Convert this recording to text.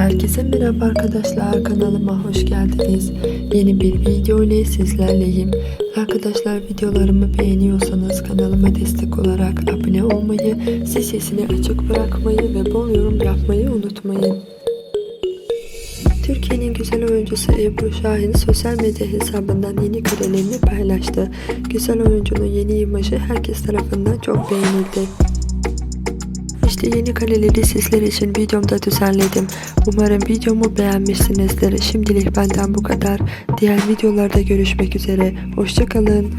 Herkese merhaba arkadaşlar kanalıma hoş geldiniz. Yeni bir video ile sizlerleyim. Arkadaşlar videolarımı beğeniyorsanız kanalıma destek olarak abone olmayı, zil sesini açık bırakmayı ve bol yorum yapmayı unutmayın. Türkiye'nin güzel oyuncusu Ebru Şahin sosyal medya hesabından yeni karelerini paylaştı. Güzel oyuncunun yeni imajı herkes tarafından çok beğenildi. İşte yeni kaleleri sizler için videomda düzenledim. Umarım videomu beğenmişsinizdir. Şimdilik benden bu kadar. Diğer videolarda görüşmek üzere. Hoşçakalın.